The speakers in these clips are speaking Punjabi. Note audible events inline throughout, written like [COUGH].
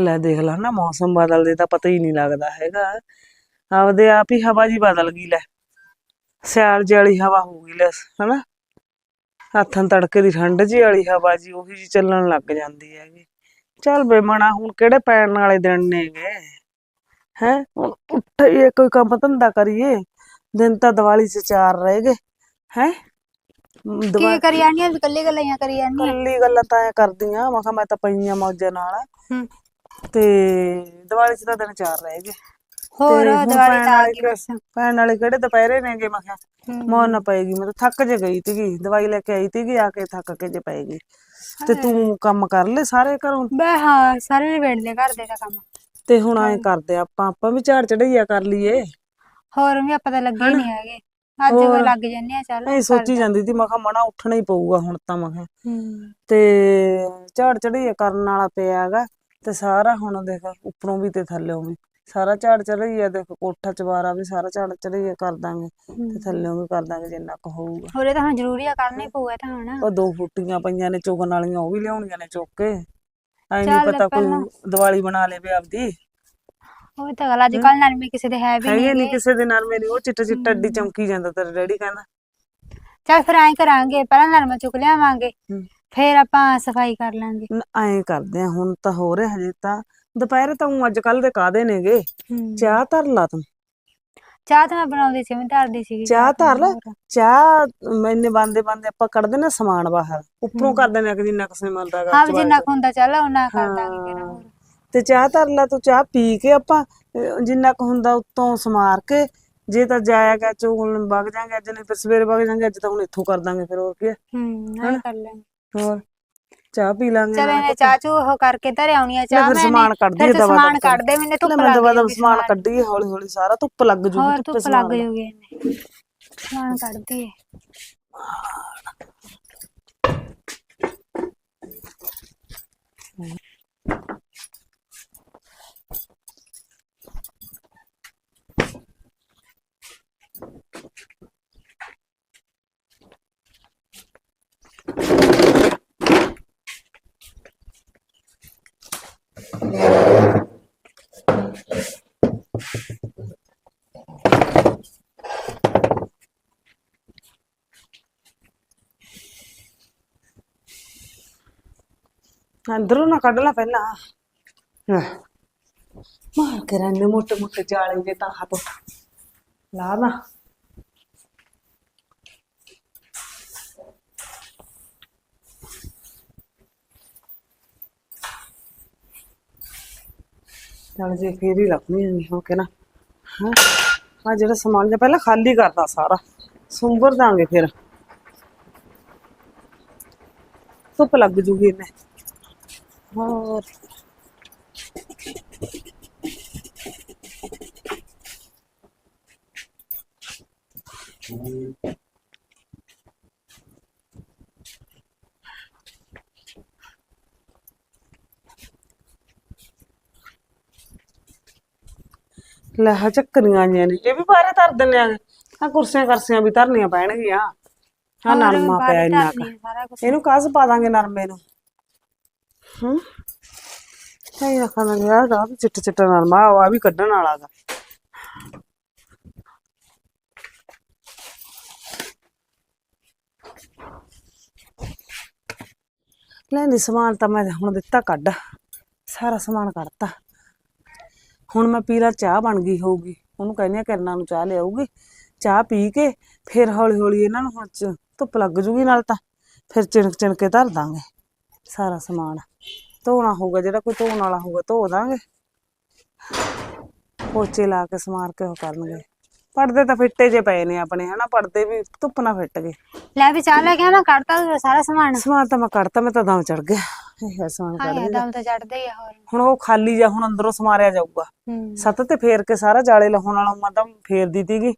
ਲੈ ਦੇਖ ਲਾ ਨਾ ਮੌਸਮ ਬਦਲਦੇ ਤਾਂ ਪਤਾ ਹੀ ਨਹੀਂ ਲੱਗਦਾ ਹੈਗਾ। ਆਪਦੇ ਆਪ ਹੀ ਹਵਾ ਜੀ ਬਦਲ ਗਈ ਲੈ। ਸਿਆਲ ਜਿਹੀ ਵਾਲੀ ਹਵਾ ਹੋ ਗਈ ਲੈ ਹਨਾ। ਹੱਥਾਂ ਤੜਕੇ ਦੀ ਠੰਡ ਜਿਹੀ ਵਾਲੀ ਹਵਾ ਜੀ ਉਹੀ ਜੀ ਚੱਲਣ ਲੱਗ ਜਾਂਦੀ ਹੈਗੀ। ਚੱਲ ਬੇਮਣਾ ਹੁਣ ਕਿਹੜੇ ਪੈਣ ਵਾਲੇ ਦਿਨ ਨੇਗੇ? ਹੈ ਉੱਠੀਏ ਕੋਈ ਕੰਮ ਧੰਦਾ ਕਰੀਏ। ਦਿਨ ਤਾਂ ਦੀਵਾਲੀ ਚ ਚਾਰ ਰਹਿ ਗਏ ਹੈ। ਕੀ ਕਰੀ ਜਾਨੀ ਆ ਵੀ ਕੱਲੀ ਗੱਲਾਂ ਕਰੀ ਜਾਨੀ ਆ। ਕੱਲੀ ਗੱਲਾਂ ਤਾਂ ਐ ਕਰਦੀਆਂ ਮੈਂ ਕਿਹਾ ਮੈਂ ਤਾਂ ਪਈਆਂ ਮੌਜਾਂ ਨਾਲ। ਹੂੰ। ਤੇ ਦੀਵਾਲੀ ਚ ਤਾਂ ਦਿਨ ਚਾਰ ਰਹਿ ਗਏ। ਹੋਰ ਤੇ ਹੁਣ ਦੀਵਾਲੀ ਤਾਂ ਆ ਗਈ ਬਸ। ਪੈਣ ਵਾਲੇ ਕਿਹੜੇ ਦੁਪਹਿਰੇ ਨੇਗੇ ਮੈਂ ਕਿਹਾ। ਮੌਨ ਨਾ ਪਏਗੀ ਮੈਂ ਤਾਂ ਥੱਕ ਜੇ ਗਈ ਸੀਗੀ। ਦਵਾਈ ਲੈ ਕੇ ਆਈ ਸੀਗੀ ਆ ਕੇ ਥੱਕ ਕੇ ਜੇ ਪਏਗੀ ਤੇ ਤੂੰ ਕੰਮ ਕਰ ਲੈ ਸਾਰੇ ਘਰੋਂ। ਬੈ ਹਾਂ ਸਾਰੇ ਨਿਬੇੜ ਲੈ ਘਰ ਦੇ ਦਾ ਕੰਮ। ਤੇ ਹੁਣ ਐ ਕਰਦੇ ਆਪਾਂ। ਆਪਾਂ ਵੀ ਝਾੜ ਚੜਈਆ ਕਰ ਲਈਏ। ਹੋਰ ਵੀ ਆਪਾਂ ਤਾਂ ਲੱਗੇ ਹੀ ਨਹੀਂ ਹੈਗੇ। ਅੱਜ ਕੋਈ। ਲੱਗ ਜੰਨੇ ਆ ਚੱਲ ਐ ਸੋਚੀ ਜਾਂਦੀ ਸੀ ਮੈਂ ਕਿਹਾ ਮਣਾ ਉੱਠਣਾ ਹੀ ਪਊਗਾ ਹੁਣ ਤਾਂ ਮੈਂ ਕਿਹਾ। ਹੂੰ। ਤੇ ਝਾੜ ਚੜਈਆ ਕਰਨ ਵਾਲਾ ਪਿਆ ਹੈਗਾ। ਤੇ ਸਾਰਾ ਹੁਣ ਦੇਖ ਉੱਪਰੋਂ ਵੀ ਤੇ ਥੱਲੇੋਂ ਵੀ ਸਾਰਾ ਝਾੜ ਚੜਈਆ ਦੇਖ ਕੋਠਾ ਚਵਾਰਾ ਵੀ ਸਾਰਾ ਝਾੜ ਚੜਈਆ ਕਰ ਦਾਂਗੇ। ਤੇ ਥੱਲੇੋਂ ਵੀ ਕਰ ਦਾਂਗੇ ਜਿੰਨਾ ਕੁ ਹੋਊਗਾ। ਹੋਰ ਤਾਂ ਹੁਣ ਜ਼ਰੂਰੀ ਆ ਕਰਨਾ ਹੀ ਪਊਗਾ ਤਾਂ ਹੁਣ। ਉਹ ਦੋ ਫੁੱਟੀਆਂ ਪਈਆਂ ਨੇ ਚੁਗਣ ਵਾਲੀਆਂ ਉਹ ਵੀ ਲਿਆਉਣੀਆਂ ਨੇ ਚੁੱਕ ਕੇ। ਐ ਨਹੀਂ ਪਤਾ ਕੋਈ। ਦੀਵਾਲੀ ਬਣਾ ਲੇਵੇ ਆਪਦੀ। ਉਹ ਤਾਂ ਗੱਲ ਅੱਜ ਕੱਲ ਨਰਮੇ ਕਿਸੇ ਦੇ ਹੈ ਵੀ ਨਹੀਂ ਨਹੀਂ ਕਿਸੇ ਦੇ ਨਰਮੇ ਨਹੀਂ ਉਹ ਚਿੱਟਾ ਚਿੱਟਾ ਅੱਡੀ ਚਮਕੀ ਜਾਂਦਾ ਤੇਰਾ ਡੈਡੀ ਕਹਿੰਦਾ। ਚੱਲ ਫਿਰ ਐਂ ਕਰਾਂਗੇ ਪਹਿਲਾਂ ਨਰਮਾ ਚੁੱਕ ਲਿਆਵਾਂਗੇ। ਹੂੰ। ਫਿਰ ਆਪਾਂ ਸਫ਼ਾਈ ਕਰ ਲਾਂਗੇ। ਐਂ ਕਰਦੇ ਆ ਹੁਣ ਤਾਂ ਹੋ ਰਿਹਾ ਹਜੇ ਤਾਂ ਦੁਪਹਿਰੇ ਤਾਂ ਊਂ ਅੱਜ ਕੱਲ ਦੇ ਕਾਦੇ ਨੇਗੇ? ਹੂੰ। ਚਾਹ ਧਰ ਲਾ ਤੂੰ। ਚਾਹ ਤਾਂ ਮੈਂ ਬਣਾਉਂਦੀ ਸੀ ਮੈਂ ਧਰਦੀ ਸੀਗੀ ਚਾਹ ਧਰ ਲੈ। ਚਾਹ ਮੈਨੇ ਬੰਦੇ ਬੰਦੇ ਆਪਾਂ ਕੱਢਦੇ ਨਾ ਸਮਾਨ ਬਾਹਰ ਉੱਪਰੋਂ ਕਰ ਦਿੰਦੇ ਆ ਕਿ ਜਿੰਨਾ ਕਿਸੇ ਮਿਲਦਾਗਾ ਹਾਂ ਵੀ ਜਿੰਨਾ ਕੁ ਹੁੰਦਾ ਚੱਲ ਉਹਨਾਂ ਕਰ ਦਾਂਗੇ ਫਿਰ ਹੋਰ। ਤੇ ਚਾਹ ਧਰ ਲਾ ਤੂੰ ਚਾਹ ਪੀ ਕੇ ਆਪਾਂ ਅਹ, ਜਿੰਨਾ ਕੁ ਹੁੰਦਾ ਉੱਤੋਂ ਸਮਾਰ ਕੇ ਜੇ ਤਾਂ ਜਾਇਆ ਗਿਆ ਚੋਣ ਵਗ ਜਾਾਂਗੇ ਅੱਜ ਨਹੀਂ ਫਿਰ ਸਵੇਰੇ ਵਗ ਜਾਾਂਗੇ ਅੱਜ ਤਾਂ ਹੁਣ ਇੱਥੋਂ ਕਰ ਦਾਂਗੇ ਫਿਰ ਹੋਰ ਕੀ ਹੈ ਹੂੰ ਹਾਂ ਕਰ ਲਾਂਗੇ। ਹੋਰ ਚਾਹ ਪੀ ਲਾਂਗੇ ਚਲ ਇਹਨੇ ਚਾਹ ਚੂ ਉਹ ਕਰਕੇ ਧਰੇ ਆਉਣੀ ਆ ਚਾਹ ਫਿਰ ਮੈਂ ਸਮਾਨ ਕੱਢ ਫਿਰ ਤੂੰ ਦਵਾ ਸਮਾਨ ਕੱਢ ਦੇ ਮੈਨੂੰ ਧੁੱਪ ਲੱਗ ਦਵਾ ਦਵਾ ਸਮਾਨ ਕੱਢੀਏ ਹੌਲੀ ਹੌਲੀ ਸਾਰਾ ਧੁੱਪ ਲੱਗ ਜੂਗੀ ਹੋਰ ਧੁੱਪੇ ਸਮਾਨ ਲੱਗ ਜੂਗੀ ਇਹਨੇ। ਸਮਾਨ ਕੱਢਦੀ ਏ। ਅੰਦਰੋਂ ਨਾ ਕੱਢ ਲੈ ਪਹਿਲਾਂ। ਲੈ। ਮਾਰ ਕੇ ਰੰਨੇ ਮੋਟੇ ਮੋਟੇ ਜਾਲੇ ਜੇ ਤਾਂ ਹੱਥ ਲਾ ਨਾ ਚੱਲ ਜੇ ਫੇਰ ਹੀ ਲੱਭਣੀ ਨਹੀਂ ਹੋ ਕੇ ਨਾ। ਹਾਂ। ਆ ਜਿਹੜਾ ਸਮਾਨ ਜਿਹਾ ਪਹਿਲਾਂ ਖਾਲੀ ਕਰਦਾ ਸਾਰਾ, ਸੁੰਬਰ ਦਾਂਗੇ ਫਿਰ। ਧੁੱਪ ਲੱਗ ਜੂਗੀ ਇਹਨੇ ਹੋਰ। ਲੈ ਹਾ ਚੱਕਰੀਆਂ ਆਈਆਂ ਨੇ। ਇਹ ਵੀ ਬਾਹਰੇ ਧਰ ਦਿੰਨੇ ਆ। ਆ ਕੁਰਸੀਆਂ ਕਰਸੀਆਂ ਵੀ ਧਰਨੀਆਂ ਪੈਣਗੀਆਂ। ਆ ਨਰਮਾ ਪਿਆ ਇੰਨਾ ਕੁ। ਇਹਨੂੰ ਕਾਸ ਪਾ ਦਾਂਗੇ ਨਰਮੇ ਨੂੰ? ਹੂੰ। ਸਹੀ ਰੱਖਾਂ ਯਾਰ ਦਾ ਚਿੱਟਾ ਚਿੱਟਾ ਨਰਮਾ ਆ ਵੀ ਕੱਢਣ ਵਾਲਾ ਗਾ। ਲੈਂਦੀ ਸਮਾਨ ਤਾਂ ਮੈਂ ਹੁਣ ਦਿੱਤਾ ਕੱਢ, ਸਾਰਾ ਸਮਾਨ ਕੱਢਤਾ। ਹੁਣ ਮੈਂ ਪੀਲਾ ਚਾਹ ਬਣ ਗਈ ਹੋਊਗੀ, ਉਹਨੂੰ ਕਹਿੰਦੀ ਆ ਕਿਰਨਾਂ ਨੂੰ ਚਾਹ ਲਿਆਊਗੀ, ਚਾਹ ਪੀ ਕੇ ਫਿਰ ਹੌਲੀ ਹੌਲੀ ਇਹਨਾਂ ਨੂੰ ਹੁਣ ਧੁੱਪ ਲੱਗ ਜੂਗੀ ਨਾਲ ਤਾਂ, ਫਿਰ ਚਿਣਕ ਚਿਣਕੇ ਧਰ ਦਾਂਗੇ। ਸਾਰਾ ਸਮਾਨ। ਧੋਣਾ ਹੋਊਗਾ ਜਿਹੜਾ ਕੋਈ ਧੋਣ ਵਾਲਾ ਹੋਊਗਾ ਧੋ ਦਾਂਗੇ। ਪੋਚੇ ਲਾ ਕੇ ਸਮਾਰ ਕੇ ਉਹ ਕਰਨਗੇ। ਪੜਦੇ ਤਾਂ ਫਿੱਟੇ ਜੇ ਪਏ ਨੇ ਆਪਣੇ ਹਨਾ ਪੜਦੇ ਵੀ ਧੁੱਪ ਨਾ ਫਿੱਟ ਗਏ। ਲੈ ਵੀ ਚਾਹ ਲੈ ਕੇ ਆਣਾ ਕੱਢਤਾ ਸਾਰਾ ਸਮਾਨ। ਸਮਾਨ ਤਾਂ ਮੈਂ ਕੱਢਤਾ ਮੈਂ ਤਾਂ ਦਮ ਚੜ ਗਿਆ। ਇਹ ਸਮਾਨ ਕੱਢ ਲਿਆ। ਦਮ ਤਾਂ ਚੜਦਾ ਹੀ ਆ ਹੋਰ। ਹੁਣ ਉਹ ਖਾਲੀ ਜਾ ਹੁਣ ਅੰਦਰੋਂ ਸਮਾਰਿਆ ਜਾਊਗਾ। ਸੱਤ ਤੇ ਫੇਰ ਕੇ ਸਾਰਾ ਜਾਲੇ ਲਾਉਣ ਵਾਲਾ ਮੈਂ ਤਾਂ ਫੇਰਦੀ ਤੀਗੀ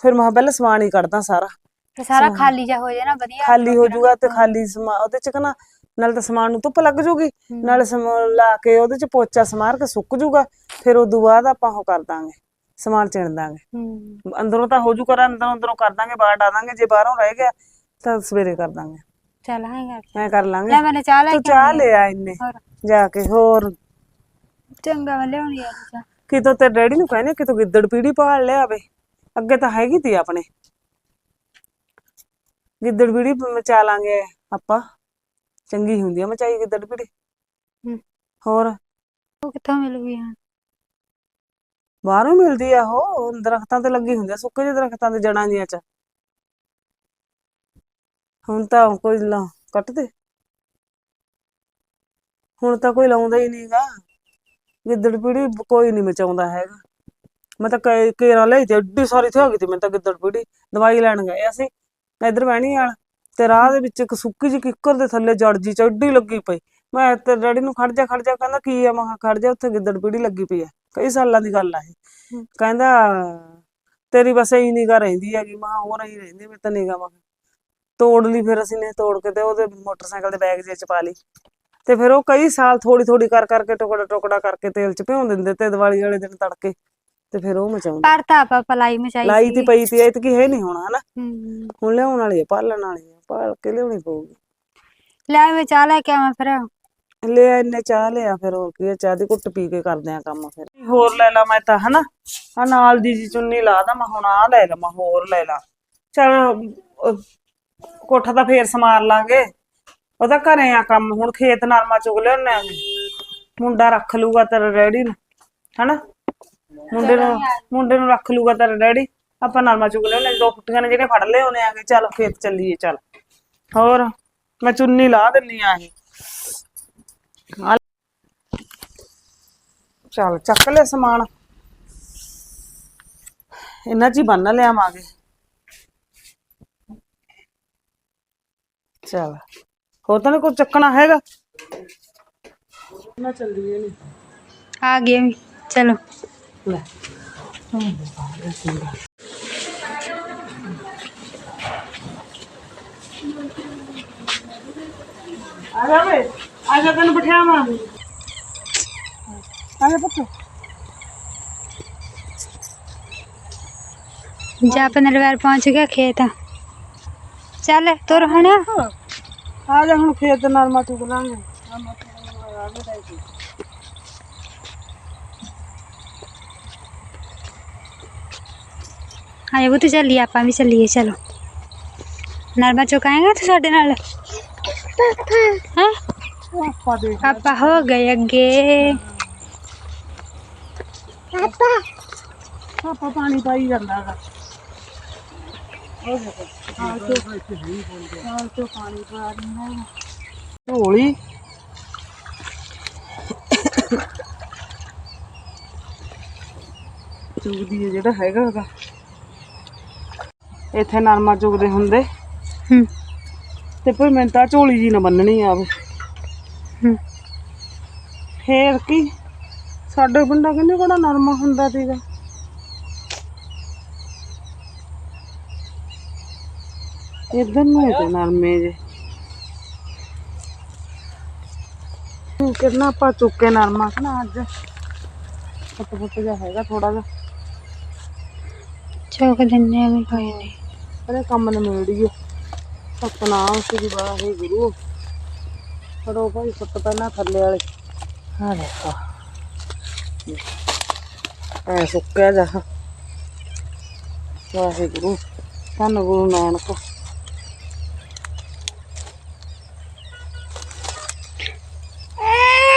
ਫਿਰ ਮੈਂ ਪਹਿਲਾਂ ਸਮਾਨ ਹੀ ਕੱਢਦਾ ਸਾਰਾ। ਤੇ ਸਾਰਾ ਖਾਲੀ ਜਾ ਹੋ ਜਾਏ ਨਾ ਵਧੀਆ ਖਾਲੀ ਹੋ ਜਾਊਗਾ ਤੇ ਖਾਲੀ ਸਮਾ ਉਹਦੇ ਚ ਕਨਾ ਨਾਲ ਤਾਂ ਸਮਾਨ ਨੂੰ ਧੁੱਪ ਲੱਗ ਜੂਗੀ। ਨਾਲ ਲਾ ਕੇ ਉਹਦੇ ਚ ਪੋਚਾ ਸਮਾਰ ਕੇ ਸੁੱਕ ਜੂਗਾ। ਫਿਰ ਉਦੋਂ ਬਾਅਦ ਆਪਾਂ ਉਹ ਕਰ ਦਾਂਗੇ ਸਮਾਨ ਚਿਣ ਦਾਂਗੇ। ਹੂੰ। ਅੰਦਰੋਂ ਤਾਂ ਹੋ ਜੂ ਕਰ ਅੰਦਰੋਂ ਅੰਦਰੋਂ ਕਰ ਦਾਂਗੇ ਬਾਹਰ ਡਾ ਦਾਂਗੇ ਜੇ ਬਾਹਰੋਂ ਰਹਿ ਗਿਆ ਤਾਂ ਸਵੇਰੇ ਕਰ ਦਾਂਗੇ। ਚੱਲ ਹਾਂ ਕਰ। ਐ ਕਰ ਲਾਂਗੇ। ਲੈ ਮੈਨੇ ਚਾਹ ਲੈ ਤੂੰ ਕੇ ਚਾਹ ਆਉਣੀ ਆ। ਲੈ ਆ ਇੰਨੇ। ਹੋਰ। ਜਾ ਕੇ ਹੋਰ। ਚੰਗਾ ਮੈਂ ਲਿਆਉਣੀ ਆ ਚਾਹ। ਕਿਤੋਂ ਤੇ ਡੈਡੀ ਨੂੰ ਕਹਿੰਦੇ ਕਿਤੋਂ ਗਿੱਦੜ ਪੀੜੀ ਪਾਲ ਲਿਆਵੇ ਅੱਗੇ ਤਾਂ ਹੈਗੀ ਤੀ ਆਪਣੇ। ਗਿੱਦੜ ਪੀੜੀ ਮਚਾ ਲਾਂਗੇ ਆਪਾਂ। ਚੰਗੀ ਹੁੰਦੀ ਆ ਮਚਾਈ ਗਿੱਦੜ ਪੀੜੀ ਹੂੰ। ਹੋਰ? ਉਹ ਕਿੱਥੋਂ ਮਿਲੂਗੀ ਹੁਣ ਬਾਹਰੋਂ ਮਿਲਦੀ ਆ ਉਹ ਦਰਖਤਾਂ ਤੇ ਲੱਗੀ ਹੁੰਦੀ ਆ ਸੁੱਕੇ ਜਿਹੇ ਦਰਖਤਾਂ ਦੇ ਜੜਾਂ ਜੀਆਂ ਚ। ਹੁਣ ਤਾਂ ਕੋਈ ਲਾ ਕੱਟ ਦੇ। ਹੁਣ ਤਾਂ ਕੋਈ ਲਾਉਂਦਾ ਹੀ ਨਹੀਂਗਾ ਗਿੱਦੜ ਪੀੜੀ ਕੋਈ ਨਹੀਂ ਮਚਾਉਂਦਾ ਹੈਗਾ। ਮੈਂ ਤਾਂ ਕਈ ਕੇਰਾ ਲਈ ਤੇ ਏਡੀ ਸਾਰੀ ਤੇ ਹੋ ਗਈ ਤੇ ਮੈਂ ਤਾਂ ਗਿੱਦੜ ਪੀੜੀ। ਦਵਾਈ ਲੈਣ ਗਏ ਅਸੀਂ ਇਧਰ ਵਹਿਣੀ ਵਾਲ ਤੇ ਰਾਹ ਦੇ ਵਿੱਚ ਇੱਕ ਸੁੱਕੀ ਜਿਹੀ ਕਿੱਕਰ ਦੇ ਥੱਲੇ ਜੜ ਜੀ ਚ ਏਡੀ ਲੱਗੀ ਪਈ। ਮੈਂ ਤੇ ਡੈਡੀ ਨੂੰ ਖੜ ਜਾ ਖੜ ਜਾ ਕਹਿੰਦਾ ਕੀ ਆ? ਮੈਂ ਕਿਹਾ ਖੜ ਜਾ ਉੱਥੇ ਗਿੱਦੜ ਪੀੜੀ ਲੱਗੀ ਪਈ ਆ। ਕਈ ਸਾਲਾਂ ਦੀ ਗੱਲ ਆ ਇਹ। ਕਹਿੰਦਾ ਤੇਰੀ ਬਸ ਇਹੀ ਨਿਗਾ ਰਹਿੰਦੀ ਹੈਗੀ। ਮੈਂ ਕਿਹਾ ਹੋਰ ਹੀ ਰਹਿੰਦੀ ਮੈਂ ਤਾਂ ਨਿਗਾ ਮੈਂ ਕਿਹਾ। ਤੋੜ ਲਈ ਫਿਰ ਅਸੀਂ ਨੇ ਤੋੜ ਕੇ ਤੇ ਉਹਦੇ ਮੋਟਰਸਾਈਕਲ ਦੇ ਬੈਗ 'ਚ ਪਾ ਲਈ। ਤੇ ਫਿਰ ਉਹ ਕਈ ਸਾਲ ਥੋੜੀ ਥੋੜੀ ਕਰ ਕਰਕੇ ਟੁਕੜਾ ਟੁਕੜਾ ਕਰਕੇ ਤੇਲ 'ਚ ਭਿਉਂ ਦਿੰਦੇ ਤੇ ਦੀਵਾਲੀ ਵਾਲੇ ਦਿਨ ਤੜਕੇ। ਤੇ ਫਿਰ ਉਹ ਮਚਾਉਂਦੇ। ਪਰ ਤਾਂ ਆਪਾਂ ਪਲਾਈ ਮਚਾਈ ਲਾਈ ਤੀ ਸੀਗੀ। ਪਈ ਤੀ ਇਹ ਤੇ ਕੀ ਹੈ ਨਹੀਂ ਹੋਣਾ ਹਨਾ? ਹੂੰ। ਹੁਣ ਲਿਆਉਣ ਵਾਲੀ ਆ ਪਾਲਣ ਵਾਲੀ ਆ ਪਾਲ ਕੇ ਲਿਆਉਣੀ ਪਊਗੀ। ਲੈ ਮੈਂ ਚਾਹ ਲੈ ਕੇ ਆਵਾਂ ਫਿਰ। ਲੈ ਇੰਨੇ ਚਾਹ ਲਿਆ ਫਿਰ ਹੋਰ ਕੀ ਆ ਚਾਹ ਦੀ ਘੁੱਟ ਪੀ ਕੇ ਕਰਦੇ ਆ ਕੰਮ ਫਿਰ। ਹੋਰ ਲੈ ਲਾ ਮੈਂ ਤਾਂ ਹਨਾ? ਆ ਨਾਲ ਦੀ ਜੀ ਚੁੰਨੀ ਲਾ ਦਾ ਮੈਂ ਹੁਣ ਆ ਲੈ ਲਵਾਂ ਹੋਰ ਲੈ ਲਾ। ਚਲ ਕੋਠਾ ਤਾਂ ਫੇਰ ਸਮਾਰ ਲਾਂਗੇ। ਉਹਦਾ ਘਰੇ ਆ ਕੰਮ ਹੁਣ ਖੇਤ ਨਰਮਾ ਚੁਗ ਲਿਆਉਣੇ ਆ। ਮੁੰਡਾ ਰੱਖ ਲੂਗਾ ਤੇਰਾ ਡੈਡੀ ਨੂੰ ਹਨਾ? ਮੁੰਡੇ ਨੂੰ ਮੁੰਡੇ ਨੂੰ ਰੱਖ ਲੂਗਾ ਤੇਰਾ ਡੈਡੀ। ਆਪਾਂ ਨਰਮਾ ਚੁਗ ਲਿਆਉਣੇ ਦੋ ਫੁੱਟੀਆਂ ਨੇ ਜਿਹੜੇ ਫੜ ਲਏ ਹੋਣੇ ਆਗੇ ਚੱਲ ਖੇਤ ਚੱਲੀਏ ਚੱਲ। ਹੋਰ ਮੈਂ ਚੁੰਨੀ ਲਾ ਦਿੰਨੀ ਆ ਇਹ ਚੱਲ ਚੱਕ ਲੈ ਸਮਾਨ। ਇਹਨਾਂ 'ਚ ਹੀ ਬੰਨ ਲਿਆਵਾਂਗੇ। ਚੱਲ ਹੋਰ ਤਾਂ ਕੁਝ ਚੱਕਣਾ ਹੈਗਾ? ਨਾ ਚੱਲੀਏ ਨੀ ਆ ਗਏ ਵੀ ਚਲੋ। ਲੈ ਆ ਜਾ ਵੇ ਆ ਜਾ ਤੈਨੂੰ ਬਿਠਾਵਾਂ ਆ ਜਾ ਪੁੱਤ ਜਾ ਆਪਣੇ ਲਵਾਰ ਪਹੁੰਚ ਗਿਆ ਖੇਤ ਚੱਲ ਤੁਰ ਹੁਣ ਆ ਜਾ ਹੁਣ ਖੇਤ ਨਰਮਾ ਚੁਗ ਲਾਂਗੇ ਨਰਮਾ ਚੁਗਣ ਲਗਾ ਦੇ ਲੈ ਕੇ। ਆਏ ਉਹ ਤੇ ਚੱਲੀਏ ਆਪਾਂ ਵੀ ਚੱਲੀਏ ਚਲੋ। ਨਰਮਾ ਚੁਕਾਏਗਾ ਤੂੰ ਸਾਡੇ ਨਾਲ? ਹਾਂ? ਆਪਾਂ ਹੋ ਗਏ ਅੱਗੇ। ਪਾਪਾ। ਪਾਣੀ ਪਾਈ ਜਾਂਦਾ ਹੈਗਾ। ਢੋਲੀ। ਚੁਗਦੀ ਜਿਹੜਾ ਹੈਗਾ ਹੈਗਾ। ਇੱਥੇ ਨਰਮਾ ਚੁਗਦੇ ਹੁੰਦੇ। ਹੂੰ। ਤੇ ਫਿਰ ਮੈਨੂੰ ਤਾਂ ਝੋਲੀ ਜੀ ਨਾ ਬੰਨਣੀ ਆਵੇ। ਹੂੰ। ਫੇਰ ਕੀ? ਸਾਡੇ ਪਿੰਡਾਂ ਕਹਿੰਦੇ ਬੜਾ ਨਰਮਾ ਹੁੰਦਾ ਸੀਗਾ? ਇਧਰ ਨੂੰ ਤੇ ਨਰਮੇ ਜੇ। ਕਿੰਨਾ ਆਪਾਂ ਚੁੱਕੇ ਨਰਮਾ ਨਾ ਅੱਜ। ਫੁੱਟ ਫੁੱਟ ਜਿਹਾ ਹੈਗਾ ਥੋੜਾ ਜਿਹਾ। ਚੌਕ ਦਿੰਨੇ ਆ ਵੀ ਕੋਈ ਨਹੀਂ ਅਰੇ ਕੰਮ ਨੇ ਮੇੜੀਏ ਸਤਨਾਮ ਸ੍ਰੀ ਵਾਹਿਗੁਰੂ। ਫੜੋ ਭਾਈ ਫੁੱਟ ਪਹਿਲਾਂ ਥੱਲੇ ਵਾਲੇ। ਹਾਂ ਦੇਖੋ। ਐ ਸੁੱਕਿਆ ਜਾ। ਵਾਹਿਗੁਰੂ ਧੰਨ ਗੁਰੂ ਨਾਨਕ।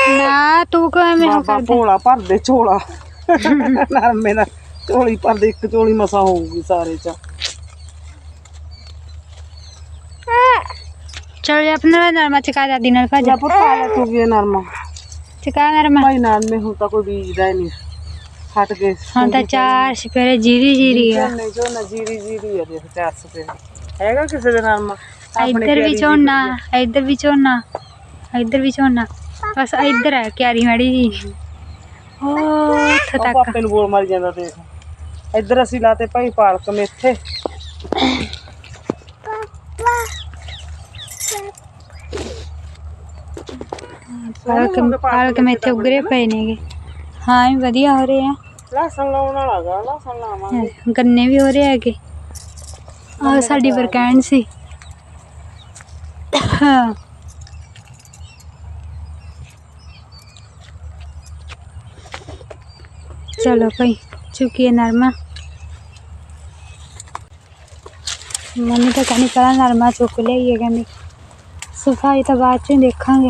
ਨਾ ਤੂੰ ਕਿਉਂ ਐਵੇਂ ਹੋ ਬਾਬਾ ਭੋਲਾ ਭਰਦੇ ਝੋਲਾ। [LAUGHS] ਨਰਮੇ ਦਾ ਝੋਲੀ ਭਰਦੇ ਇੱਕ ਝੋਲੀ ਮਸਾ ਹੋਊਗੀ ਸਾਰੇ ਚ। ਚਲ ਆਪਣਾ ਨਰਮਾ ਚਕਾ ਦਾਦੀ ਨਾਲ ਭੱਜ ਜਾਂ। ਪੁੱਤ ਆ ਲੈ ਤੂੰ ਵੀ ਇਹ ਨਰਮਾ। ਚਕਾ ਨਰਮਾ। ਭਾਈ ਨਰਮੇ ਹੁਣ ਤਾਂ ਕੋਈ ਬੀਜਦਾ ਹੀ ਨਹੀਂ। ਹਟ ਗਏ ਹੁਣ ਤਾਂ ਚਾਰ ਸਪੇਰੇ ਜੀਰੀ ਜੀਰੀ ਆ। ਝੋਨੇ ਝੋਨਾ ਜੀਰੀ ਜੀਰੀ ਆ ਦੇਖ 400 ਰੁਪਏ ਹੈਗਾ ਕਿਸੇ ਦੇ ਨਰਮਾ? ਆਪਣੇ ਇੱਧਰ ਵੀ ਝੋਨਾ ਇੱਧਰ ਵੀ ਝੋਨਾ ਇੱਧਰ ਵੀ ਝੋਨਾ। ਬਸ ਇੱਧਰ ਹੈ ਕਿਆਰੀ ਮਾੜੀ ਜੀ। ਉਹ ਉੱਥੇ ਤੱਕ। ਪਾਪੇ ਨੂੰ ਬੋਲ ਮਾਰੀ ਜਾਂਦਾ ਦੇਖ। ਇੱਧਰ ਅਸੀਂ ਲਾਤੇ ਭਾਈ ਪਾਲਕ ਮੇਥੇ ਪਾਲਕ ਪਾਲਕ ਮੇਥੇ ਉਗਰੇ ਪਏ ਨੇਗੇ ਹਾਂ ਵੀ ਵਧੀਆ ਹੋ ਰਹੇ ਆ ਲਸਣ ਲਾਉਣ ਵਾਲਾ ਗਾ ਲਸਣ ਲਾਵਾਂਗੇ ਗੰਨੇ ਵੀ ਹੋ ਰਹੇ ਹੈਗੇ ਆਹ ਸਾਡੀ ਵਰਕੈਂਡ ਸੀ ਹਾਂ ਚਲੋ ਭਾਈ ਚੁੱਕੀਏ ਨਰਮਾ ਮੰਮੀ ਤਾਂ ਕਹਿੰਦੀ ਪਹਿਲਾਂ ਨਰਮਾ ਚੁੱਕ ਲਈਏ ਕਹਿੰਦੀ ਸਫ਼ਾਈ ਤਾਂ ਬਾਅਦ ਚ ਹੀ ਦੇਖਾਂਗੇ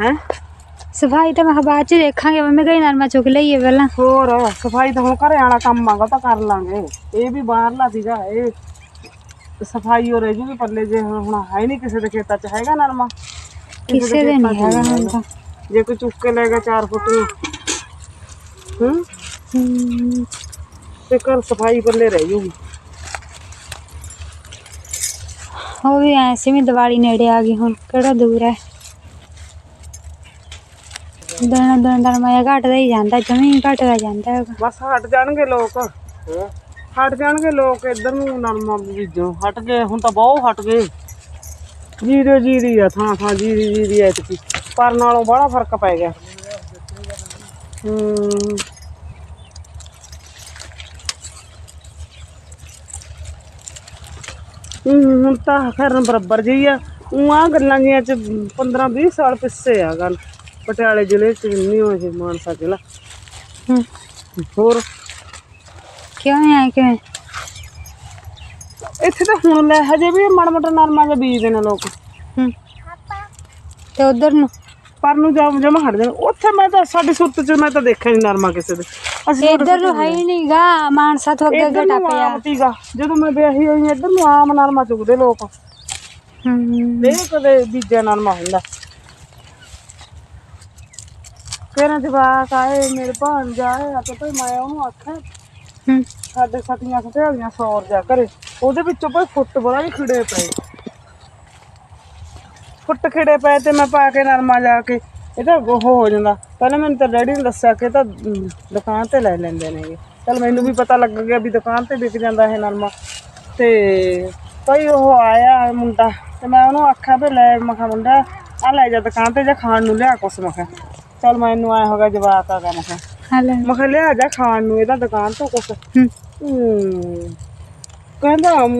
ਹੈ ਸਫ਼ਾਈ ਤਾਂ ਮੈਂ ਕਿਹਾ ਬਾਅਦ ਚ ਦੇਖਾਂਗੇ ਮੰਮੀ ਕਹਿੰਦੀ ਨਰਮਾ ਚੁੱਕ ਲਈਏ ਪਹਿਲਾਂ ਹੋਰ ਸਫ਼ਾਈ ਤਾਂ ਹੁਣ ਘਰੇ ਵਾਲਾ ਕੰਮ ਆਗਾ ਤਾਂ ਕਰ ਲਾਂਗੇ ਇਹ ਵੀ ਬਾਹਰਲਾ ਸੀਗਾ ਇਹ ਸਫ਼ਾਈ ਹੋ ਰਹੀ ਵੀ ਪੱਲੇ ਜੇ ਹੁਣ ਹੁਣ ਹੈ ਨਹੀਂ ਕਿਸੇ ਦੇ ਖੇਤਾਂ 'ਚ ਹੈਗਾ ਨਰਮਾ ਕਿਸੇ ਦੇ ਨਹੀਂ ਹੈਗਾ ਹੁਣ ਤਾਂ ਜੇ ਕੋਈ ਚੁੱਕ ਕੇ ਲੈ ਗਿਆ 4 ਫੁੱਟ ਨੂੰ ਹੂੰ ਹਮ, ਤੇ ਘਰ ਸਫ਼ਾਈ ਪੱਲੇ ਰਹਿ ਜੂਗੀ। ਉਹ ਵੀ ਐ ਸੀ ਵੀ ਦੀਵਾਲੀ ਨੇੜੇ ਆ ਗਈ ਹੁਣ ਕਿਹੜਾ ਦੂਰ ਹੈ ਦਿਨ ਦਿਨ ਨਰਮਾ ਜਿਹਾ ਘਟਦਾ ਹੀ ਜਾਂਦਾ ਜਮੀ ਘਟਦਾ ਜਾਂਦਾ ਹੈਗਾ। ਬਸ ਹਟ ਜਾਣਗੇ ਲੋਕ। ਹਟ ਜਾਣਗੇ ਲੋਕ ਇੱਧਰ ਨੂੰ ਨਰਮਾ ਬੀਜੋ ਹਟ ਗਏ ਹੁਣ ਤਾਂ ਬਹੁਤ ਹਟ ਗਏ। ਜੀਰੇ ਜੀਰੀ ਆ ਥਾਂ ਥਾਂ ਜੀਰੀ ਜੀਰੀ ਐ ਤੇ ਪਰ ਨਾਲੋਂ ਬੜਾ ਫ਼ਰਕ ਪੈ ਗਿਆ। ਹੂੰ। ਹੁਣ ਤਾਂ ਖੈਰ ਬਰਾਬਰ ਜਿਹੀ ਆ। ਉਹ ਆ ਗੱਲਾਂ ਜੀਆਂ ਚ 15 20 ਸਾਲ ਪਿੱਛੇ ਆ ਗੱਲ। ਪਟਿਆਲੇ ਜ਼ਿਲ੍ਹੇ ਚ ਨਹੀਂ ਹੋਏ ਸੀ ਮਾਨਸਾ ਜ਼ਿਲ੍ਹਾ। ਹਮ, ਹੋਰ? ਕਿਉਂ ਐ ਕਿਵੇਂ? ਇੱਥੇ ਤਾਂ ਹੁਣ ਲੈ ਹਜੇ ਵੀ ਮਾੜਾ ਮੋਟਾ ਨਰਮਾ ਜਿਹਾ ਬੀਜਦੇ ਨੇ ਲੋਕ। ਹਮ। ਤੇ ਉਧਰ ਨੂੰ? ਪਰ ਨੂੰ ਜਮ ਜਮਾ ਹਟ ਜਾਂਦੇ ਉੱਥੇ ਮੈਂ ਤਾਂ ਸਾਡੀ ਸੁੱਤ ਚ ਮੈਂ ਤਾਂ ਦੇਖਿਆ ਨਹੀਂ ਨਰਮਾ ਕਿਸੇ ਦੇ। ਇੱਧਰ ਨੂੰ ਹੈ ਹੀ ਨਹੀਂਗਾ ਮਾਨਸਾ ਤੋਂ ਅੱਗੇ ਇੱਧਰ ਨੂੰ ਆਮ ਤੀਗਾ ਜਦੋਂ ਮੈਂ ਵਿਆਹੀ ਹੋਈ ਹਾਂ, ਇੱਧਰ ਨੂੰ ਆਮ ਨਰਮਾ ਚੁਗਦੇ ਲੋਕ। ਹਮ, ਇਹ ਕਦੇ ਬੀਜਿਆ ਨਰਮਾ ਹੁੰਦਾ। ਤੇਰਾ ਜਵਾਕ ਆਏ ਮੇਰੇ ਭਾਣ ਜਾਏ ਆ ਤੇ ਭਾਈ ਮੈਂ ਉਹਨੂੰ ਆਖਿਆ ਹਮ, ਸਾਡੇ ਸਤੀਆਂ ਸਤਿਆਲੀਆਂ ਸੌਰ ਜਾ ਘਰੇ ਉਹਦੇ ਵਿੱਚੋਂ ਭਾਈ ਫੁੱਟ ਬੜਾ ਹੀ ਖਿੜੇ ਪਏ। ਫੁੱਟ ਖਿੜੇ ਪਏ ਤੇ ਮੈਂ ਪਾ ਕੇ ਨਰਮਾ ਜਾ ਕੇ ਇਹ ਤਾਂ ਉਹ ਹੋ ਜਾਂਦਾ। ਪਹਿਲਾਂ ਮੈਨੂੰ ਤਾਂ ਡੈਡੀ ਨੇ ਦੱਸਿਆ ਕਿ ਇਹ ਤਾਂ ਅਮ, ਦੁਕਾਨ ਤੇ ਲੈ ਲੈਂਦੇ ਨੇਗੇ ਚਲ ਮੈਨੂੰ ਵੀ ਪਤਾ ਲੱਗ ਗਿਆ ਵੀ ਦੁਕਾਨ ਤੇ ਵਿਕ ਜਾਂਦਾ ਇਹ ਨਰਮਾ। ਤੇ ਭਾਈ ਉਹ ਆਇਆ ਮੁੰਡਾ ਤੇ ਮੈਂ ਉਹਨੂੰ ਆਖਿਆ ਵੀ ਲੈ ਮੈਂ ਕਿਹਾ ਮੁੰਡਾ ਆ ਲੈ ਜਾ ਦੁਕਾਨ ਤੇ ਜਾ ਖਾਣ ਨੂੰ ਲਿਆ ਕੁਛ ਮੈਂ ਕਿਹਾ। ਚਲ ਮੈਨੂੰ ਆਇਆ ਹੋਗਾ ਜਵਾਕ ਆ ਗਿਆ ਮੈਂ ਕਿਹਾ। ਹਾਂ ਲੈ। ਮੈਂ ਕਿਹਾ ਲਿਆ ਜਾ ਖਾਣ ਨੂੰ ਇਹਦਾ ਦੁਕਾਨ ਤੋਂ ਕੁਛ। ਹਮ, ਹਮ, ਕਹਿੰਦਾ ਮ,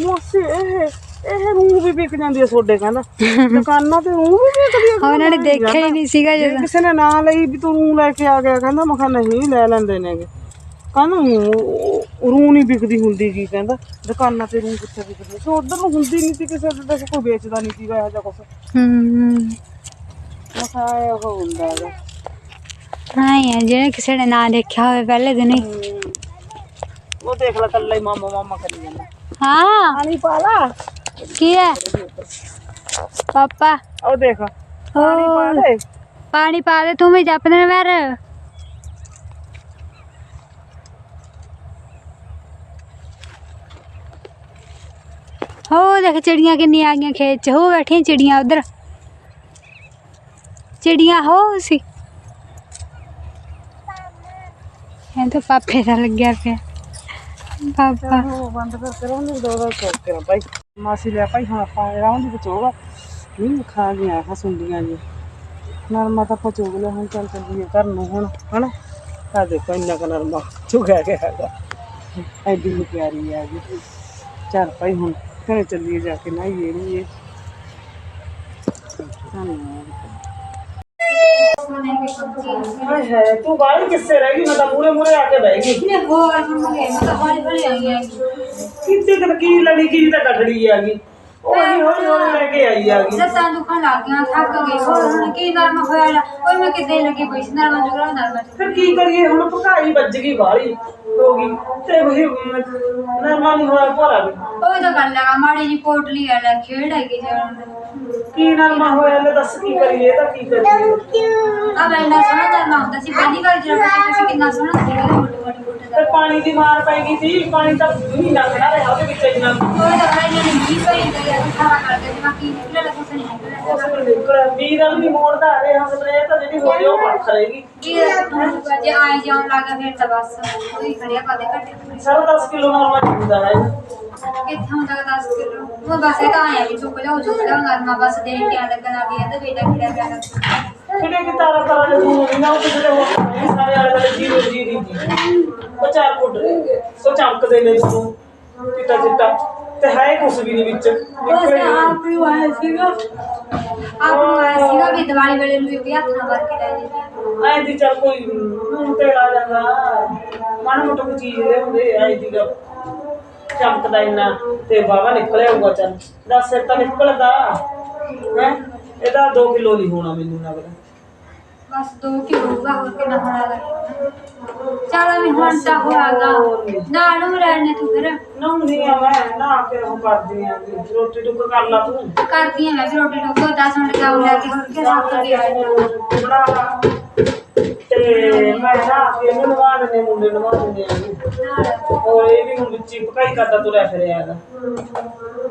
ਮਾਸੀ ਇਹ ਇਹ ਰੂਹ ਵੀ ਵਿਕ ਜਾਂਦੀ ਹੈ ਤੁਹਾਡੇ ਕਹਿੰਦਾ। ਦੁਕਾਨਾਂ ਤੇ ਰੂਹ ਵੀ ਵਿਕਦੀ ਹੈ ਉਹਨਾਂ ਨੇ ਦੇਖਿਆ ਹੀ ਨਹੀਂ ਸੀਗਾ ਜੇ ਜਦੋਂ। ਕਿਸੇ ਨੇ ਨਾਂ ਲਈ ਵੀ ਤੂੰ ਰੂਹ ਲੈ ਕੇ ਆ ਗਿਆ ਕਹਿੰਦਾ ਮੈਂ ਕਿਹਾ ਨਹੀਂ ਲੈ ਲੈਂਦੇ ਨੇਗੇ। ਕਹਿੰਦਾ ਰੂਹ ਨਹੀਂ ਵਿਕਦੀ ਹੁੰਦੀ ਕੀ ਕਹਿੰਦਾ। ਦੁਕਾਨਾਂ ਤੇ ਰੂਹ ਕਿੱਥੇ ਵਿਕਦੀ? ਸੋ ਉਧਰ ਨੂੰ ਹੁੰਦੀ ਨਹੀਂ ਸੀ ਕਿਸੇ ਦੇ ਤਾਂ ਕੋਈ ਵੇਚਦਾ ਨਹੀਂ ਸੀਗਾ ਇਹੋ ਜਿਹਾ ਕੁਛ। ਹਮ ਮੈਂ ਕਿਹਾ ਇਹ ਉਹ ਹੁੰਦਾ ਹੈਗਾ। ਹਾਂ ਯਾਰ ਜਿਹੜੇ ਕਿਸੇ ਨੇ ਨਾ ਦੇਖਿਆ ਹੋਵੇ ਪਹਿਲੇ ਦਿਨ ਹੀ। ਉਹ ਦੇਖ ਲੈ ਕੱਲਾ ਹੀ ਮਾਮਾ ਮਾਮਾ ਕਰੀ ਜਾਂਦਾ। ਹਾਂ। ਪਾਣੀ ਪਾ ਲਾ। ਕੀ ਹੈ? ਪਾਪਾ। ਉਹ ਦੇਖ ਪਾਣੀ ਪਾ ਦੇ। ਪਾਣੀ ਪਾ ਦੇ ਤੂੰ ਵੀ ਜਪ ਦੇ ਵਰ ਹੋ ਦੇਖ ਚਿੜੀਆਂ ਕਿੰਨੀਆਂ ਆ ਗਈਆਂ ਖੇਤ ਚ। ਹੋ ਬੈਠੀਆਂ ਚਿੜੀਆਂ ਉਧਰ। ਚਿੜੀਆਂ ਹੋ ਸੀ ਇਹ ਤਾਂ ਪਾਪੇ ਦਾ ਲੱਗਿਆ ਪਿਆ। ਪਾਪਾ। ਉਹ ਬੰਦ ਕਰ ਕੇ ਰੋਂਦੇ ਦੋ ਦੋ ਕਰ ਕੇ ਭਾਈ ਮਾਸੀ ਲਿਆ ਭਾਈ ਹੁਣ ਆਪਾਂ ਰੌਂਦੀ ਬਚੋਗਾ ਨਹੀਂ ਖਾ ਗਿਆ ਹਸੁੰਡੀਆਂ ਜੀ ਨਰਮਾ ਤਾਂ ਪਚੋਗ ਲਿਆ ਹੁਣ ਚੱਲ ਚੱਲੀਏ ਘਰ ਨੂੰ ਹੁਣ ਹਨਾ ਆ ਦੇਖੋ ਇੰਨਾ ਕੁ ਨਰਮਾ ਚੁਗਿਆ ਗਿਆ ਹੈਗਾ ਐਡੀ ਨੂੰ ਪਿਆਰੀ ਆ ਗਈ ਚੱਲ ਭਾਈ ਹੁਣ ਘਰੇ ਚੱਲੀਏ ਜਾ ਕੇ ਨਾਈਏ ਨਹੀਂ ਇਹ ਹਾਏ ਹਾਏ ਤੂੰ ਬਾਹਰ ਕਿੱਸੇ ਰਹਿ ਗਈ ਮੈਂ ਤਾਂ ਮੂਰੇ ਕਿੱਥੇ ਤੱਕ ਕੀ ਲੜੀ ਕੀ ਤਾਂ ਕੱਢੜੀ ਆ ਗਈ। ਉਹ ਹੌਲੀ ਹੌਲੀ ਹੌਲੀ ਲੈ ਕੇ ਆਈ ਆ ਗਈ। ਸੱਤਾਂ ਦੁਖਣ ਲੱਗ ਗਿਆ ਥੱਕ ਗਈ। ਹੋਰ ਹੁਣ ਕੀ ਨਰਮ ਹੋਇਆ ਲਾ ਓਏ ਮੈਂ ਕਿੱਦਾਂ ਹੀ ਲੱਗੀ ਪਈ ਸੀ ਨਰਮਾ ਜੁਗਰਾ ਨਰਮਾ ਜੁਗਰਾ ਫਿਰ ਕੀ ਕਰੀਏ ਹੁਣ ਭਕਾਈ ਵੱਜ ਗਈ ਬਾਹਲੀ ਹੋ ਗਈ। ਤੇ ਵਹੀ ਨਰਮਾ ਨਹੀਂ ਹੋਇਆ ਭੋਰਾ ਵੀ। ਉਹ ਤਾਂ ਗੱਲ ਲਗਾ ਮਾੜੀ ਜੀ ਪੋਟਲੀ ਆ ਲੈ ਖੇਡ ਹੈਗੀ ਜਾਨ ਕੀ ਨਰਮਾ ਹੋਇਆ ਲੈ ਦੱਸ ਕੀ ਕਰੀਏ ਇਹ ਤਾਂ ਕੀ ਕਰੀਏ। ਆ ਨਾ ਸੋਹਣਾ ਨਰਮਾ ਹੁੰਦਾ ਸੀ ਪਹਿਲੀ ਵਾਰ ਜਦੋਂ ਬਚੇ ਸੀ ਕਿੰਨਾ ਸੋਹਣਾ ਉਹਦੇ ਮੋਟੇ ਮੋਟੇ। ਮੋਟੇ ਦਾ ਤੇ ਪਾਣੀ ਦੀ ਮਾਰ ਪੈ ਗਈ ਸੀ ਪਾਣੀ ਤਾਂ ਨਹੀਂ ਲੱਗਣਾ ਰਿਹਾ ਉਹਦੇ ਵਿੱਚ ਇੰਨਾ ਉਹ ਤਾਂ ਮੈਂ ਨਹੀਂ ਵੀ ਪਈ ਤੇ ਖਾਣਾ ਕਰਦੇ ਸੀ ਬਾਕੀ ਨਿਕਲਿਆ ਲੱਗਾ ਕੁਛ ਨਹੀਂ ਨਿਕਲਿਆ ਉਸ ਵੇਲੇ ਨਿਕਲਿਆ ਵੀਰ ਵੀ ਮੋੜਦਾ ਆ ਰਿਹਾ ਹੁਣ ਇਹ ਤਾਂ ਜਿਹੜੀ ਹੋਈ ਉਹ ਪੜ ਕਰੇਗੀ ਕੀ ਜੇ ਆਈ ਜਾਉਣ ਲੱਗਾ ਫਿਰ ਤਾਂ ਬਸ ਕੋਈ ਖੜਿਆ ਕਦੇ ਘੱਟੇ ਸਾਰਾ 10 ਕਿਲੋ ਨਰਮਾ ਚੁੱਕਦਾ ਹੈ ਕਿੱਥੋਂ ਤੱਕ 10 ਕਿਲੋ ਉਹ ਬਸ ਇਹ ਤਾਂ ਆਇਆ ਵੀ ਚੁੱਕ ਲਿਆ ਉਹ ਚੁੱਕ ਲਿਆ ਨਰਮਾ ਬਸ ਦੇਖ ਕੇ ਆ ਲੱਗਣ ਆ ਗਿਆ ਤੇ ਬੇਟਾ ਖੜਿਆ ਪਿਆ ਕਿਹੜੇ ਕਿ ਤਾਰਾ ਤਾਰਾ ਦੇ ਦੂਰ ਨਾ ਉਹ ਜਿਹੜੇ ਹੋ ਸਾਰੇ ਆਲੇ ਵਾਲੇ ਜੀਰੋ ਜੀਰੀ ਜੀ ਉਹ ਚਾਰ ਫੁੱਟ ਉਹ ਚਮਕਦੇ ਨੇ ਦੋਨੋਂ ਚਿੱਟਾ ਚਿੱਟਾ। ਤੇ ਹੈ ਕੁਛ ਵੀ ਨਹੀਂ ਵਿੱਚ ਬਸ ਆਪ ਨੂੰ ਆਇਆ ਸੀਗਾ। ਆਪ ਨੂੰ ਆਇਆ ਸੀਗਾ ਵੀ ਦੀਵਾਲੀ ਵੇਲੇ ਨੂੰ ਵੀ ਹੱਥ ਨਾਲ ਵਰ ਕੇ ਲੈ ਜਾਂਦੇ ਐ ਦੀ ਚੱਲ ਕੋਈ ਹੁਣ ਤੇ ਆ ਜਾਂਦਾ। ਮਾੜਾ ਮੋਟਾ ਕੋਈ ਚੀਜ਼ ਦੇ ਹੁੰਦੇ ਐ ਦੀ ਦਾ ਚਮਕਦਾ ਇੰਨਾ ਤੇ ਬਾਵਾ ਨਿਕਲਿਆ ਹੋਊਗਾ ਚੱਲ। ਦਸ ਸਿਰ ਤਾਂ ਨਿਕਲਦਾ। ਹੈ? ਇਹਦਾ 2 ਕਿਲੋ ਨਹੀਂ ਹੋਣਾ ਮੈਨੂੰ ਲੱਗਦਾ ਬਸ ਦੋ ਕੀ ਹੋਊਗਾ ਹੋਰ ਕਿੰਨਾ ਹੋਣਾ ਚਲ ਵੀ ਹੁਣ ਤਾਂ ਹੋਆਗਾ ਨਾ ਨੂੰ ਰਹਿਣੇ ਤੂੰ ਫਿਰ। ਨਹਾਉਂਦੀ ਆ ਮੈਂ ਨਾ ਕੇ ਉਹ ਕਰਦੀ ਆ। ਰੋਟੀ ਟੁੱਕ ਕਰ ਲਾ ਤੂੰ। ਕਰਦੀ ਆ ਮੈਂ ਵੀ ਰੋਟੀ ਟੋਕੋ। 10 ਮਿੰਟ ਜਾਉ ਲੈ ਕੇ ਹੋਰ ਕੇ ਸਭ ਤੋਂ ਗਿਆ ਬਣਾ ਲਾ। ਮੈਂ ਨਾ ਕੇ ਇਹਨੂੰ ਨਵਾ ਦਿੰਦੇ ਮੁੰਡੇ ਨਵਾ ਦਿੰਦੇ ਆ ਹੋਰ ਇਹ ਵੀ ਹੁਣ ਵਿੱਚ ਪਕਾਈ ਕਰਦਾ ਤੁਰਿਆ ਫਿਰਿਆ ਹੈਗਾ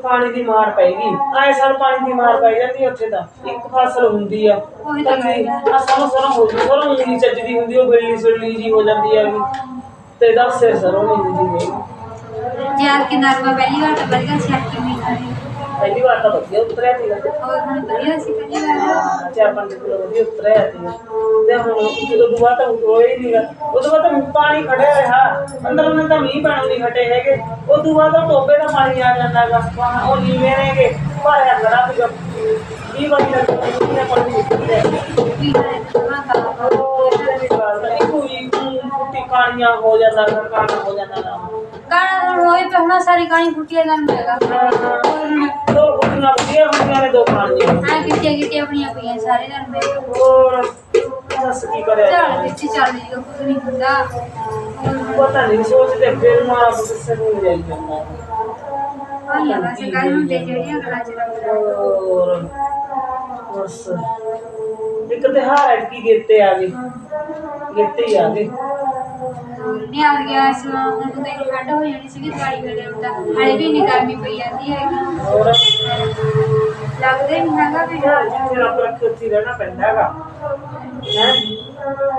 ਪਾਣੀ ਦੀ ਮਾਰ ਪੈਗੀ ਆਏ ਸਾਲ ਪਾਣੀ ਦੀ ਮਾਰ ਪੈ ਜਾਂਦੀ ਉੱਥੇ ਤਾਂ। ਇੱਕ ਫਸਲ ਹੁੰਦੀ ਆ। ਉਹੀ ਤਾਂ ਗੱਲ ਆ। ਸਰੋਂ ਸਰੋਂ ਹੋ ਜੂ ਸਰੋਂ ਨਹੀਂ ਚੱਜਦੀ ਹੁੰਦੀ ਉਹ ਬਿੱਲੀ ਸੁੱਲੀ ਜੀ ਹੋ ਜਾਂਦੀ ਆ ਤੇ ਦਸ ਸਿਰ ਨਹੀਂ ਹੁੰਦੀ ਹੈਗੀ। ਯਾਰ ਕਿ ਨਰਮਾ ਪਹਿਲੀ ਵਾਰ ਤਾਂ ਵਧੀਆ ਸੀ ਅੱਠ ਮਹੀਨੇ ਪਹਿਲੀ ਵਾਰ ਤਾਂ ਵਧੀਆ ਉਤਰਿਆ ਸੀਗਾ ਹੋਰ ਹੁਣ ਵਧੀਆ ਸੀ ਪਹਿਲੀ ਵਾਰ? ਚਾਰ ਪੰਜ ਕਿਲੋ ਵਧੀਆ ਉਤਰਿਆ ਸੀਗਾ ਤੇ ਹੁਣ ਜਦੋਂ ਦੁਆ ਤਾਂ ਹੋਏ ਹੀ ਨਹੀਂਗਾ ਉਦੋਂ ਬਾਅਦ ਤਾਂ ਪਾਣੀ ਖੜਿਆ ਰਿਹਾ। ਅੰਦਰ ਉਹਨਾਂ ਤਾਂ ਮੀਂਹ ਪੈਣੋਂ ਨਹੀਂ ਹਟੇ ਹੈਗੇ। ਉਦੋਂ ਬਾਅਦ ਤਾਂ ਟੋਬੇ ਦਾ ਪਾਣੀ ਆ ਜਾਂਦਾ ਗਾ। ਉਹ ਨੀਵੇਂ ਨੇਗੇ। ਭਾਰਿਆ ਖੜਾ ਸੀਗਾ ਮੀਂਹ ਵਾਲੀ ਦਾ ਵੀ ਨਾ ਕੋਈ ਕਾਣੀਆਂ ਹੋ ਜਾਂਦਾ ਕਾਣਾ ਹੋ ਜਾਂਦਾ ਨਾ। ਗਾਣਾ ਹੋਏ ਤੇ ਹੁਣ ਸਾਰੀ ਗਾਣੀ ਫੁੱਟੀਆਂ ਨਾਲ ਮਿਲੇਗਾ ਦੋ ਕੁੱਟੀਆਂ ਵਧੀਆ ਹੁੰਦੀਆਂ ਨੇ ਦੋ ਕਾਣੀਆਂ ਆ ਕਿੱਥੇ ਕਿੱਥੇ ਆਪਣੀਆਂ ਪਈਆਂ ਸਾਰੇ ਦਿਨ ਮੇਰੇ ਹੋਰ ਦੱਸ ਕੀ ਕਰਿਆ ਜਾਏ? ਵਿੱਚ ਚੱਲ ਜੀ ਕੁਝ ਨਹੀਂ ਹੁੰਦਾ। ਪਤਾ ਨਹੀਂ ਸੋਚਦੇ ਫਿਰ ਮਾਰਾ ਕਿਸੇ ਨੂੰ ਜਾਈ ਜਾਂਦਾ। ਆਈਆਂ ਬਸ ਗੱਲ ਹੁੰਦੇ ਜਿਹੜੀਆਂ ਗੱਲਾਂ ਰੱਖਦਾ ਹੋਰ ਬਸ। ਇੱਕ ਤਿਉਹਾਰ ਹੈ ਕੀ ਗੇਤੇ ਆ ਗਏ। ਗੇਤੇ ਹੀ ਆ ਗਏ। ਨਹੀਂ ਆ ਗਿਆ ਇਸ ਵਾਰ ਹੁਣ ਤਾਂ ਇੰਨੀ ਠੰਡ ਹੋ ਜਾਣੀ ਸੀਗੀ, ਦਿਵਾਲੀ ਵੇਲੇ ਹੁਣ ਤਾਂ ਹਲੇ ਵੀ ਇੰਨੀ ਗਰਮੀ ਪਈ ਜਾਂਦੀ ਹੈਗੀ ਲੱਗਦਾ ਹੀ ਨਹੀਂ ਹੈਗਾ ਵੀ ਯਾਰ ਜਿੱਥੇ ਰੱਬ ਰੱਖੇ ਉੱਥੇ ਹੀ ਰਹਿਣਾ ਪੈਂਦਾ ਹੈਗਾ। ਹੈ?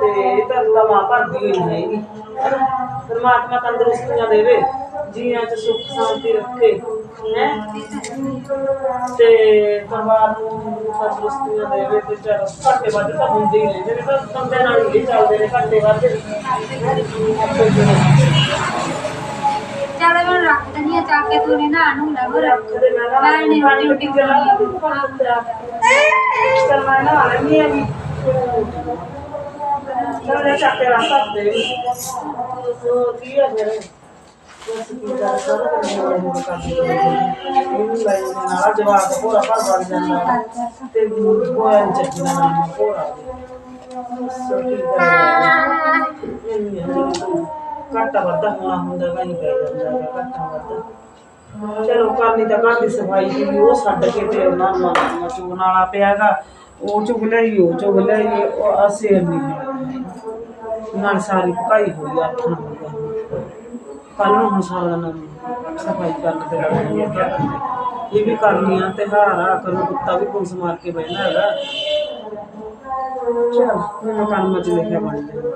ਤੇ ਇਹ ਤਾਂ ਤਮਾ ਭਰਦੀ ਹੋਈ ਨਹੀਂ ਹੈਗੀ। ਪਰਮਾਤਮਾ ਤੰਦਰੁਸਤੀਆਂ ਦੇਵੇ, ਜੀਆਂ ਚ ਸੁੱਖ ਸ਼ਾਂਤੀ ਰੱਖੇ। ਤੇ ਪਰਿਵਾਰ ਨੂੰ ਤੰਦਰੁਸਤੀਆਂ ਦੇਵੇ ਤੇ ਚਲ ਘਾਟੇ ਵਾਧੇ ਤਾਂ ਹੁੰਦੇ ਹੀ ਨੇ ਜਿਹੜੇ ਤਾਂ ਬੰਦੇ ਨਾਲ ਹੀ ਚੱਲਦੇ ਨੇ ਘਾਟੇ ਵਾਧੇ। ਚੱਲ ਮੈਂ ਰੱਖ ਦਨੀ ਆ ਚੱਕ ਕੇ ਤੂੰ ਨਾ ਨੂੰ ਲੱਗ ਕਦੇ ਮੈਂ ਨਾ ਮੈਂ ਨਹੀਂ ਰੋਟੀ ਰੋਟੀ ਬਣਾਉਣੀ ਚਲ ਮੈਂ ਨਾ ਲੈਣੀ ਆ ਵੀ ਚਲ ਚੱਕ ਕੇ ਰੱਖ ਸਕਦੇ ਉਹ ਕੀ ਆ ਫਿਰ? ਘਾਟਾ ਵੱਧਾ ਹੋਣਾ ਹੁੰਦਾ ਗਾ ਹੀ ਪੈ ਜਾਂਦਾ ਗਾ ਘਾਟਾ ਵੱਧਾ ਚਲੋ ਕਰਨੀ ਤਾਂ ਘਰ ਦੀ ਸਫ਼ਾਈ ਦੀ ਵੀ ਉਹ ਛੱਡ ਕੇ ਤੇ ਉਹਨਾਂ ਨੂੰ ਚੁਗਣ ਵਾਲਾ ਪਿਆਗਾ ਉਹ ਚੁਗ ਲਈ ਉਹ ਚੁਗ ਲਈ ਉਹ ਅਸੀਂ ਨਹੀਂ ਨਾਲ ਸਾਰੀ ਪਕਾਈ ਹੋਈ ਆ ਹੱਥ ਨਾਲ ਕੱਲ ਨੂੰ ਹੁਣ ਸਾਰਾ ਦਿਨ ਸਫ਼ਾਈ ਕਰਨ ਤੇ ਲੱਗਣੀ ਹੈ। ਕਿਆ ਇਹ ਵੀ ਕਰਨੀ ਆ ਤਿਉਹਾਰ ਆ ਕਰੂ ਕੁੱਤਾ ਵੀ ਪੁਲਿਸ ਮਾਰ ਕੇ ਬਹਿਣਾ ਹੈਗਾ। ਚਲ ਹੁਣ ਕੰਮ ਚ ਲਿਖਿਆ ਬਣ ਜਾਣਾ